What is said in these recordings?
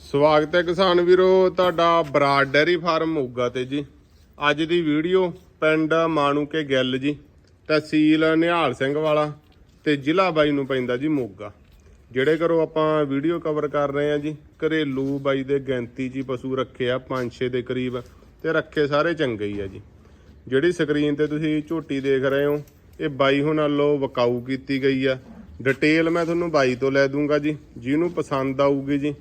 ਸਵਾਗਤ ਹੈ ਕਿਸਾਨ ਵੀਰੋ, ਤੁਹਾਡਾ ਬਰਾਡ ਡੈਰੀ ਫਾਰਮ ਮੋਗਾ ਤੇ ਜੀ। ਅੱਜ ਦੀ ਵੀਡੀਓ ਪਿੰਡ ਮਾਣੂਕੇ ਗਿੱਲ ਜੀ, ਤਹਿਸੀਲ ਨਿਹਾਲ ਸਿੰਘ ਵਾਲਾ ਤੇ ਜ਼ਿਲ੍ਹਾ ਬਾਈ ਨੂੰ ਪੈਂਦਾ ਜੀ ਮੋਗਾ। ਜਿਹੜੇ ਘਰੋਂ ਆਪਾਂ ਵੀਡੀਓ ਕਵਰ ਕਰ ਰਹੇ ਆ ਜੀ, ਘਰੇਲੂ ਬਾਈ ਦੇ ਗਿਣਤੀ ਜੀ ਪਸ਼ੂ ਰੱਖੇ ਆ 5-6 ਦੇ ਕਰੀਬ ਤੇ ਰੱਖੇ ਸਾਰੇ ਚੰਗੇ ਹੀ ਆ ਜੀ। ਜਿਹੜੀ ਸਕਰੀਨ ਤੇ ਤੁਸੀਂ ਝੋਟੀ ਦੇਖ ਰਹੇ ਹੋ, ਇਹ ਬਾਈ ਹੁਣ ਵੱਲੋਂ ਵਕਾਊ ਕੀਤੀ ਗਈ ਆ। ਡਿਟੇਲ ਮੈਂ ਤੁਹਾਨੂੰ ਬਾਈ ਤੋਂ ਲੈ ਦੂੰਗਾ ਜੀ, ਜਿਹਨੂੰ ਪਸੰਦ ਆਊਗੀ ਜੀ।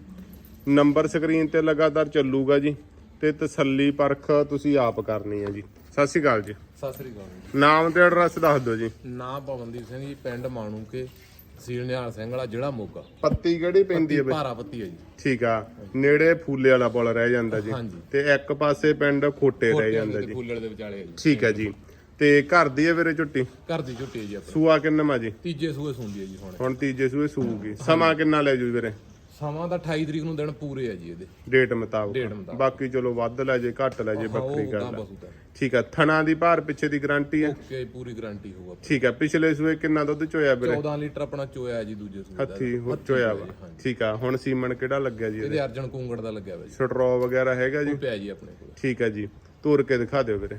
ਨੰਬਰ ਸਕਰੀਨ ਤੇ ਲਗਾਤਾਰ ਚੱਲੂਗਾ ਜੀ ਤੇ ਤਸੱਲੀ ਪਰਖ ਤੁਸੀਂ ਆਪ ਕਰਨੀ ਹੈ ਜੀ। ਸਤਿ ਸ਼੍ਰੀ ਅਕਾਲ ਜੀ। ਸਤਿ ਸ੍ਰੀ ਅਕਾਲ ਜੀ। ਨਾਮ ਤੇ ਐਡਰੈਸ ਦੱਸ ਦਿਓ ਜੀ। ਨਾਂ ਪਵਨਦੀਪ ਸਿੰਘ ਜੀ ਪਿੰਡ ਮਾਣੂਕੇ ਤਹਿਸੀਲ ਨਿਹਾਲ ਸਿੰਘ ਵਾਲਾ ਜ਼ਿਲ੍ਹਾ ਮੋਗਾ। ਪੱਤੀ ਕਿਹੜੀ ਪੈਂਦੀ ਹੈ ਬਈ? ਭਾਰਾ ਪੱਤੀ ਹੈ ਜੀ। ਠੀਕ ਆ ਨੇੜੇ ਫੂਲੇ ਵਾਲਾ ਪੁਲ ਰਹਿ ਜਾਂਦਾ ਜੀ। ਹਾਂਜੀ। ਤੇ ਇੱਕ ਪਾਸੇ ਪਿੰਡ ਖੋਟੇ ਰਹਿ ਜਾਂਦਾ ਜੀ। ਫੁੱਲੜ ਦੇ ਵਿਚਾਲੇ ਹੈ ਜੀ। ਠੀਕ ਹੈ ਜੀ। ਤੇ ਘਰ ਦੀ ਹੈ ਵੀਰੇ ਝੁੱਟੀ? ਘਰ ਦੀ ਝੁੱਟੀ ਹੈ ਜੀ ਆਪਣੀ। ਸੂਆ ਕਿੰਨਾ ਜੀ? ਤੀਜੇ ਸੂਏ ਸੁੰਦੀ ਹੈ ਜੀ ਹੁਣ। ਹੁਣ ਤੀਜੇ ਸੂਏ ਸੂਗੀ। ਸਮਾਂ ਕਿੰਨਾ ਲੈ ਜੂ ਵੀਰੇ? ਸਮਾਂ ਤਾਂ 28 ਤਰੀਕ ਨੂੰ ਦਿਨ ਪੂਰੇ ਆ ਜੀ ਇਹਦੇ। ਡੇਟ ਮੁਤਾਬਕ। ਡੇਟ ਮੁਤਾਬਕ। ਬਾਕੀ ਚਲੋ ਵੱਧ ਲੈ ਜੇ ਘੱਟ ਲੈ ਜੇ ਬੱਕਰੀ ਉਹ ਕਰ ਤਾਂ ਲੈ ਬਸੂ ਤਾਂ। ਠੀਕ ਆ ਥਣਾ ਦੀ ਭਾਰ ਪਿੱਛੇ ਦੀ ਗਾਰੰਟੀ ਹੈ ਕਿ ਪੂਰੀ ਗਾਰੰਟੀ ਹੋਊਗਾ ਠੀਕ ਆ ਪਿਛਲੇ ਸੂਏ ਕਿੰਨਾ ਦੁੱਧ ਚੋਇਆ ਵੀਰੇ? 14 ਲੀਟਰ ਆਪਣਾ ਚੋਇਆ ਜੀ ਦੂਜੇ ਸੂਏ ਦਾ। ਹੱਥੀ ਹੋ ਚੋਇਆ ਵਾ। ਠੀਕ ਆ ਹੁਣ ਸੀਮਨ ਕਿਹੜਾ ਲੱਗਿਆ ਜੀ ਇਹਦੇ ਅਰਜਨ ਕੁੰਗੜ ਦਾ ਲੱਗਿਆ ਹੋਇਆ ਜੀ। ਸਟਰੋ ਵਗੈਰਾ ਹੈਗਾ ਜੀ? ਪਿਆ ਜੀ ਆਪਣੇ ਕੋਲ। ਠੀਕ ਹੈ ਜੀ ਤੋਰ ਕੇ ਦਿਖਾ ਦਿਓ ਵੀਰੇ।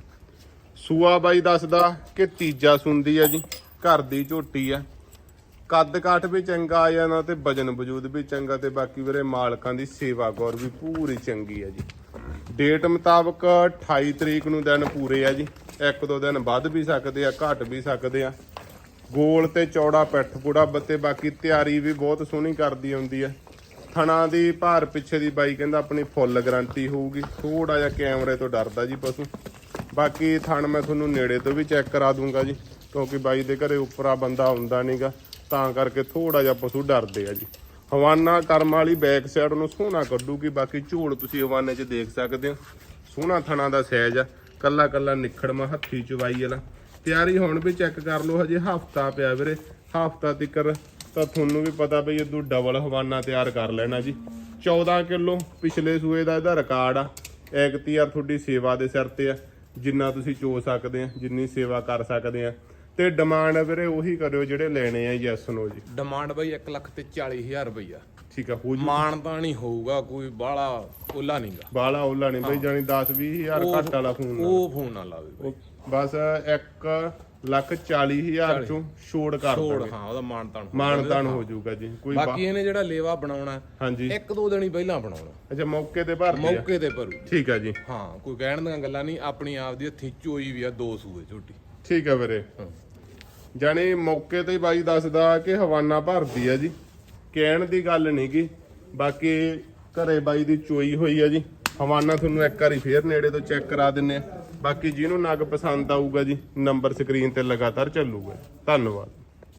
ਸੂਆ ਬਾਈ ਦੱਸਦਾ ਕਿ ਤੀਜਾ ਸੁੰਦੀ ਆ ਜੀ ਘਰ ਦੀ ਝੋਟੀ ਆ। ਕੱਦ ਕਾਠ ਵੀ ਚੰਗਾ ਆ ਜਾਣਾ ਤੇ ਵਜਨ ਵਜੂਦ ਵੀ ਚੰਗਾ ਤੇ ਬਾਕੀ ਵੀਰੇ ਮਾਲਕਾਂ ਦੀ ਸੇਵਾ ਗੌਰ ਵੀ ਪੂਰੀ ਚੰਗੀ ਆ ਜੀ। ਡੇਟ ਮੁਤਾਬਕ 28 ਤਰੀਕ ਨੂੰ ਦਿਨ ਪੂਰੇ ਆ ਜੀ। ਇੱਕ ਦੋ ਦਿਨ ਵੱਧ ਵੀ ਸਕਦੇ ਆ, ਘਟ ਵੀ ਸਕਦੇ ਆ। ਗੋਲ ਤੇ ਚੌੜਾ ਪਿੱਠ ਪੂੜਾ ਬੱਤੇ, ਬਾਕੀ ਤਿਆਰੀ ਵੀ ਬਹੁਤ ਸੋਹਣੀ ਕਰਦੀ ਹੁੰਦੀ ਆ। ਥਣਾ ਦੀ ਭਾਰ ਪਿੱਛੇ ਦੀ ਬਾਈ ਕਹਿੰਦਾ ਆਪਣੀ ਫੁੱਲ ਗਾਰੰਟੀ ਹੋਊਗੀ। ਥੋੜਾ ਜਿਹਾ ਕੈਮਰੇ ਤੋਂ ਡਰਦਾ ਜੀ ਪਸ਼ੂ। ਬਾਕੀ ਥਣ ਮੈਂ ਤੁਹਾਨੂੰ ਨੇੜੇ ਤੋਂ ਵੀ ਚੈੱਕ ਕਰਾ ਦੂੰਗਾ ਜੀ, ਕਿਉਂਕਿ ਬਾਈ ਦੇ ਘਰੇ ਉੱਪਰਾ ਬੰਦਾ ਹੁੰਦਾ ਨਹੀਂਗਾ ਤਾਂ ਕਰਕੇ ਥੋੜਾ ਜਿਹਾ ਪਸ਼ੂ ਡਰਦੇ ਆ ਜੀ। ਹਵਾਨਾ ਕਰਮ ਵਾਲੀ ਬੈਕ ਸਾਈਡ ਨੂੰ ਸੋਹਣਾ ਕੱਢੂਗੀ, ਬਾਕੀ ਝੋਲ ਤੁਸੀਂ ਹਵਾਨੇ 'ਚ ਦੇਖ ਸਕਦੇ ਹੋ। ਸੋਹਣਾ ਥਣਾ ਦਾ ਸਾਈਜ਼ ਆ, ਕੱਲਾ ਕੱਲਾ ਨਿਖੜਮਾ ਹੱਥੀ ਚਵਾਈ ਵਾਲਾ। ਤਿਆਰੀ ਹੁਣ ਵੀ ਚੈੱਕ ਕਰ ਲਓ, ਹਜੇ ਹਫਤਾ ਪਿਆ ਵੀਰੇ। ਹਫਤਾ ਤਿੱਕਰ ਤਾਂ ਤੁਹਾਨੂੰ ਵੀ ਪਤਾ ਬਈ ਇਦੋਂ ਡਬਲ ਹਵਾਨਾ ਤਿਆਰ ਕਰ ਲੈਣਾ ਜੀ। 14 ਕਿਲੋ ਪਿਛਲੇ ਸੂਏ ਦਾ ਇਹਦਾ ਰਿਕਾਰਡ ਆ। ਐਕਤੀ ਯਾਰ ਤੁਹਾਡੀ ਸੇਵਾ ਦੇ ਸਿਰ ਤੇ ਆ। ਜਿੰਨਾ ਤੁਸੀਂ ਚੋ ਸਕਦੇ ਆ, ਜਿੰਨੀ ਸੇਵਾ ਕਰ ਸਕਦੇ ਆ। ਤੇ ਡਿਮਾਂਡ ਵੀਰੇ ਉਹੀ ਕਰਿਓ ਜਿਹੜੇ ਲੈਣੇ ਆ ਯੈਸ ਨੋ ਜੀ। ਡਿਮਾਂਡ ਬਈ 1 ਲੱਖ ਤੇ 40000 ਰੁਪਈਆ। ਠੀਕ ਆ ਹੋ ਜੂ। ਮਾਣ ਤਾਂ ਨਹੀਂ ਹੋਊਗਾ ਕੋਈ ਬਾਹਲਾ ਓਲਾ ਨਹੀਂਗਾ। ਬਾਲਾ ਉਹਲਾ ਨਹੀਂ ਬਈ ਜਾਨੀ 10 20000 ਘੱਟ ਵਾਲਾ ਫੋਨ ਨਾ। ਉਹ ਫੋਨ ਨਾ ਲਾਵੇ ਬਈ। ਬਸ 1 ਲੱਖ 40000 ਚੋਂ ਛੋੜ ਕਰ ਛੋੜ ਦਾਂਗੇ। ਹਾਂ ਉਹਦਾ ਮਾਣ ਤਾਣ ਮਾਨਤਾਨ ਹੋ ਜਾਊਗਾ ਜੀ ਕੋਈ ਬਾ- ਬਾਕੀ ਇਹਨੇ ਜਿਹੜਾ ਲੇਵਾ ਬਣਾਉਣਾ ਹਾਂਜੀ। ਇੱਕ ਦੋ ਦਿਨ ਹੀ ਪਹਿਲਾਂ ਬਣਾਉਣਾ। ਅੱਛਾ ਮੌਕੇ ਤੇ ਭਰਦੀ ਆ? ਮੌਕੇ ਤੇ ਭਰੂ ਠੀਕ ਆ ਜੀ। ਹਾਂ ਕੋਈ ਕਹਿਣ ਦੀਆਂ ਗੱਲਾਂ ਨਹੀਂ ਆਪਣੀ ਆਪ ਦੀ ਹੱਥੀਂ ਚੋਈ ਵੀ ਆ ਦੋ ਸੂਏ ਝੋਟੀ। ਠੀਕ ਆ ਵੀਰੇ। ਜਾਨੀ ਮੌਕੇ ਤੇ ਹੀ ਬਾਈ ਦੱਸਦਾ ਕਿ ਹਵਾਨਾ ਭਰਦੀ ਆ ਜੀ। ਕਹਿਣ ਦੀ ਗੱਲ ਨਹੀਂ ਗੀ। ਬਾਕੀ ਘਰੇ ਬਾਈ ਦੀ ਚੋਈ ਹੋਈ ਆ ਜੀ। ਹਵਾਨਾ ਤੁਹਾਨੂੰ ਇੱਕ ਵਾਰੀ ਫੇਰ ਨੇੜੇ ਤੋਂ ਚੈੱਕ ਕਰਾ ਦਿੰਨੇ ਆ। ਬਾਕੀ ਜਿਹਨੂੰ ਨਗ ਪਸੰਦ ਆਊਗਾ ਜੀ, ਨੰਬਰ ਸਕਰੀਨ ਤੇ ਲਗਾਤਾਰ ਚੱਲੂਗਾ। ਧੰਨਵਾਦ।